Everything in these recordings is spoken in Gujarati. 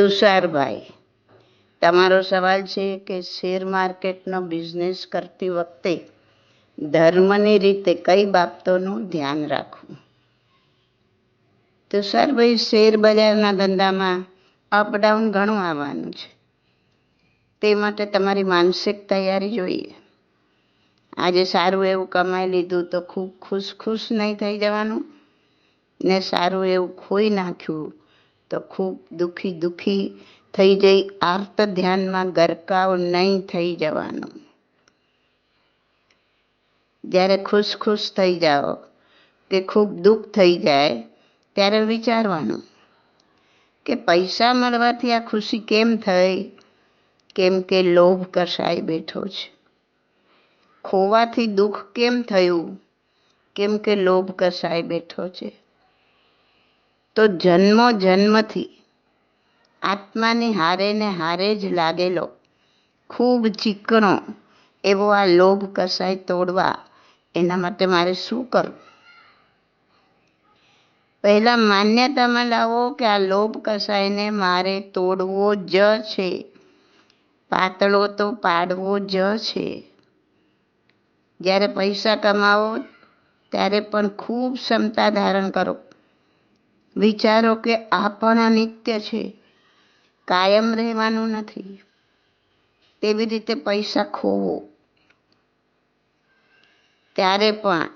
તુષારભાઈ, તમારો સવાલ છે કે શેર માર્કેટનો બિઝનેસ કરતી વખતે ધર્મની રીતે કઈ બાબતોનું ધ્યાન રાખવું? તુષારભાઈ, શેર બજારના ધંધામાં અપડાઉન ઘણું આવવાનું છે. તે માટે તમારી માનસિક તૈયારી જોઈએ. આજે સારું એવું કમાઈ લીધું તો ખૂબ ખુશ ખુશ નહીં થઈ જવાનું ને સારું એવું ખોઈ નાખ્યું તો ખૂબ દુઃખી દુઃખી થઈ જઈ. આર્ત ધ્યાનમાં ગરકાવ નહીં થઈ જવાનું. જ્યારે ખુશ ખુશ થઈ જાઓ, કે ખૂબ દુઃખ થઈ જાય, ત્યારે વિચારવાનું કે પૈસા મળવાથી આ ખુશી કેમ થઈ? કેમ કે લોભ કસાઈ બેઠો છે. ખોવાથી દુઃખ કેમ થયું? કેમ કે લોભ કસાઈ બેઠો છે. તો જન્મો જન્મથી આત્માની હારે ને હારે જ લાગેલો, ખૂબ ચીકણો એવો આ લોભ કસાય તોડવા એના માટે મારે શું કરવું પહેલા માન્યતામાં લાવો કે આ લોભ કસાયને મારે તોડવો જ છે, પાતળો તો પાડવો જ છે. જ્યારે પૈસા કમાવો ત્યારે પણ ખૂબ ક્ષમતા ધારણ કરો. વિચારો કે આ પણ અનિત્ય છે. કાયમ રહેવાનું નથી. તેવી રીતે પૈસા ખોવો. ત્યારે પણ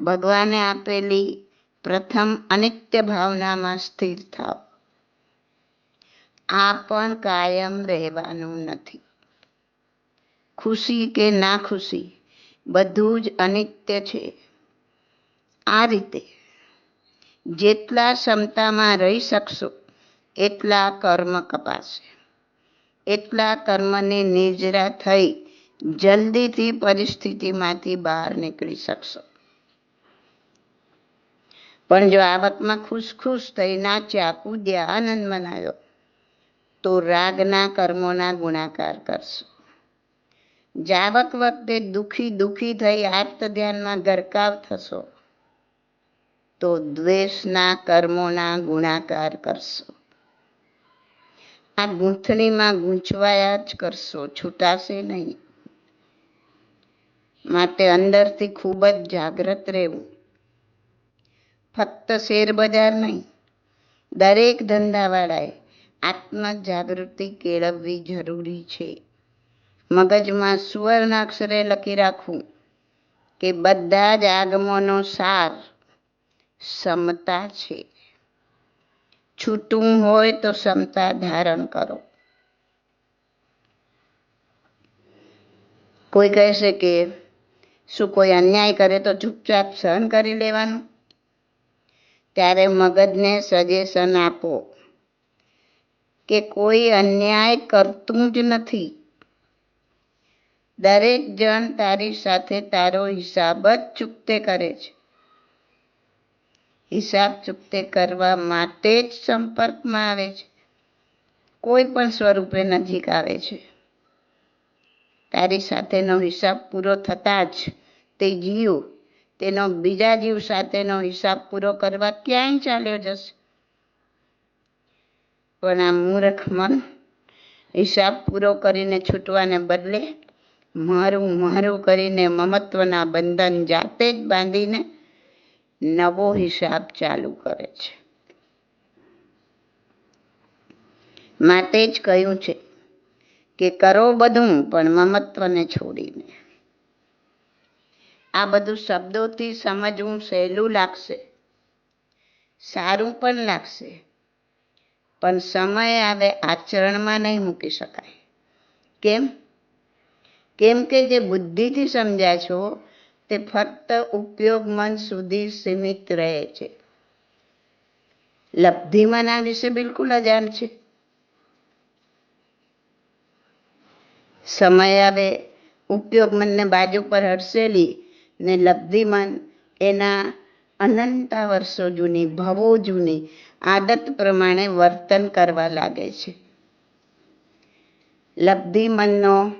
ભગવાને આપેલી પ્રથમ અનિત્ય ભાવનામાં સ્થિર થાવ. આ પણ કાયમ રહેવાનું નથી. ખુશી કે ના ખુશી, બધું જ અનિત્ય છે. આ રીતે જેટલા ક્ષમતામાં રહી શકશો, એટલા કર્મ કપાશે. એટલા કર્મને નિજરા થઈ જલ્દીથી પરિસ્થિતિમાંથી બહાર નીકળી શકશો. પણ જો આવકમાં ખુશ ખુશ થઈ નાચ્યા કૂદ્યા આનંદ મનાયો, તો રાગના કર્મોના ગુણાકાર કરશો. જાવક વખતે દુઃખી દુઃખી થઈ આર્ત ધ્યાનમાં ગરકાવ થશો. તો દ્વેષના કર્મોના ગુણાકાર કરશો. આ ગૂંથણીમાં ગૂંચવાયા જ કરશો, છૂટાશે નહીં. માટે અંદરથી ખૂબ જ જાગ્રત રહેવું. ફક્ત શેર બજાર નહીં, દરેક ધંધાવાળાએ આત્મ જાગૃતિ કેળવવી જરૂરી છે. મગજમાં સુવર્ણાક્ષરે લખી રાખવું કે બધા જ આગમોનો સાર ક્ષમતા છે. છૂટું હોય તો સમતા ધારણ કરો. કોઈ કહેશે કે, શું કોઈ અન્યાય કરે તો ચૂપચાપ સહન કરી લેવાનું? ત્યારે મગજને સજેશન આપો કે કોઈ અન્યાય કરતું જ નથી. દરેક જણ તારી સાથે તારો હિસાબ જ ચૂકતે કરે છે. હિસાબ ચૂકતે કરવા માટે જ સંપર્કમાં આવે છે. કોઈ પણ સ્વરૂપે નજીક આવે છે. તારી સાથેનો હિસાબ પૂરો થતાં જ તે જીવ, તેનો બીજા જીવ સાથેનો હિસાબ પૂરો કરવા ક્યાંય ચાલ્યો જશે. પણ આ મૂર્ખ મન હિસાબ પૂરો કરીને છૂટવાને બદલે મારું મારું કરીને મમત્વના બંધન જાતે જ બાંધીને નવો હિસાબ ચાલુ કરે છે. માટે જ કહ્યું છે કે કરો બધું, પણ મમત્વને છોડીને. આ બધું શબ્દોથી સમજવું સહેલું લાગશે. સારું પણ લાગશે. પણ સમય આવે આચરણમાં નહીં મૂકી શકાય. કેમ? કેમ કે જે બુદ્ધિથી સમજ્યા છો તે ફક્ત ઉપયોગ મન સુધી સીમિત રહે છે. લબ્ધિ મના વિશે બિલકુલ અજાણ છે. સમય આવે, ઉપયોગ મનને બાજુ પર હડસેલી ને લબ્ધિમન એના અનંતા વર્ષો જૂની, ભવો જૂની આદત પ્રમાણે વર્તન કરવા લાગે છે. લબ્ધિમનનો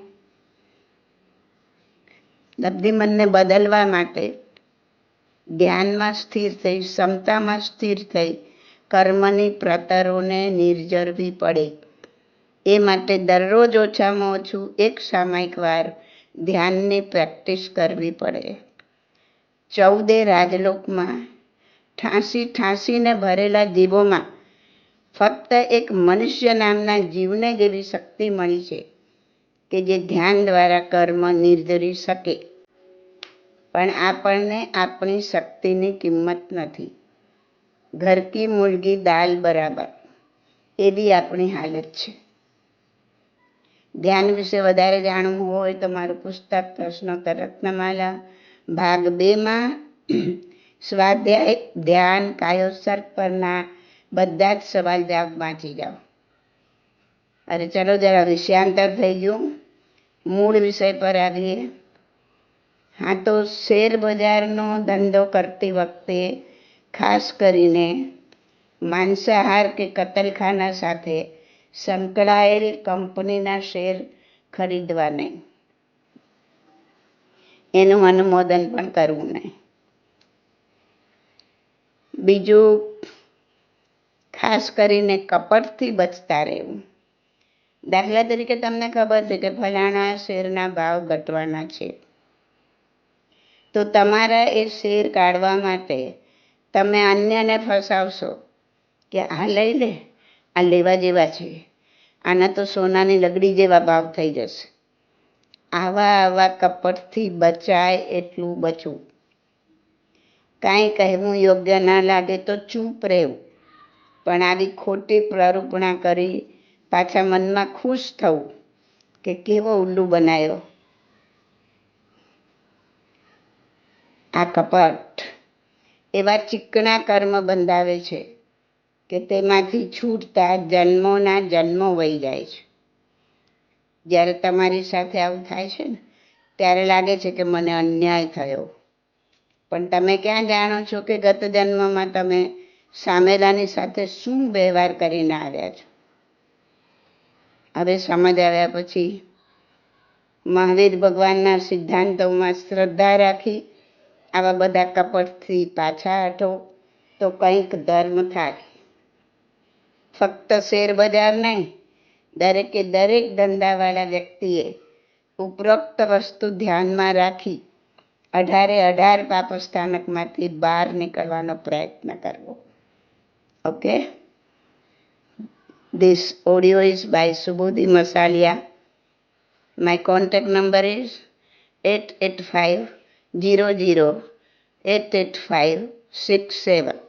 લબ્ધિમનને બદલવા માટે ધ્યાનમાં સ્થિર થઈ, ક્ષમતામાં સ્થિર થઈ કર્મની પ્રતરોને નિર્જરવી પડે. એ માટે દરરોજ ઓછામાં ઓછું એક સામાયિક વાર ધ્યાનની પ્રેક્ટિસ કરવી પડે. ચૌદે રાજલોકમાં ઠાંસી ઠાંસીને ભરેલા જીવોમાં ફક્ત એક મનુષ્ય નામના જીવને જેવી શક્તિ મળી છે. કે જે ધ્યાન દ્વારા કર્મ નિર્ધરી શકે. પણ આપણને આપણી શક્તિની કિંમત નથી. ઘર કી મુર્ગી દાલ બરાબર. એવી આપણી હાલત છે. ધ્યાન વિશે વધારે જાણવું હોય તો મારું પુસ્તક પ્રશ્નોત્તર રત્નમાલા ભાગ બેમાં સ્વાધ્યાય, ધ્યાન કાયોસર્ગ પરના બધા જ સવાલ જવાબ વાંચી જાઓ. અરે ચલો જરા વિષયાંતર થઈ ગયું. મૂળ વિષય પર આવીએ. હા, તો શેર બજારનો ધંધો કરતી વખતે ખાસ કરીને માંસાહાર કે કતલખાના સાથે સંકળાયેલ કંપનીના શેર ખરીદવા નહીં એનું અનુમોદન પણ કરવું નહીં. બીજું, ખાસ કરીને કપટથી બચતા રહેવું. દાખલા તરીકે તમને ખબર છે કે ફલાણા શેરના ભાવ ઘટવાના છે. તો તમારા એ શેર કાઢવા માટે તમે અન્યને ફસાવશો કે આ લઈ લે, આ લેવા જેવા છે. આના તો સોનાની લગડી જેવા ભાવ થઈ જશે. આવા આવા કપટથી બચાય એટલું બચવું. કાંઈ કહેવું યોગ્ય ના લાગે તો ચૂપ રહેવું. પણ આવી ખોટી પ્રરૂપણા કરી પાછા મનમાં ખુશ થવું કે કેવો ઉલ્લુ બનાવ્યો. આ કપટ એવા ચીકણા કર્મ બંધાવે છે કે તેમાંથી છૂટતા જન્મોના જન્મો વહી જાય છે. જ્યારે તમારી સાથે આવું થાય છે ને, ત્યારે લાગે છે કે મને અન્યાય થયો. પણ તમે ક્યાં જાણો છો કે ગત જન્મમાં તમે સામેલાની સાથે શું વ્યવહાર કરીને આવ્યા છો? હવે સમજ આવ્યા પછી મહાવીર ભગવાનના સિદ્ધાંતોમાં શ્રદ્ધા રાખી આવા બધા કપટથી પાછા હટો તો કંઈક ધર્મ થાય. ફક્ત શેર બજાર નહીં, દરેકે દરેક ધંધાવાળા વ્યક્તિએ ઉપરોક્ત વસ્તુ ધ્યાનમાં રાખી અઢારે અઢાર પાપ સ્થાનકમાંથી બહાર નીકળવાનો પ્રયત્ન કરવો. Okay? This audio is by Subodhi Masalia. My contact number is 885 00 885 67.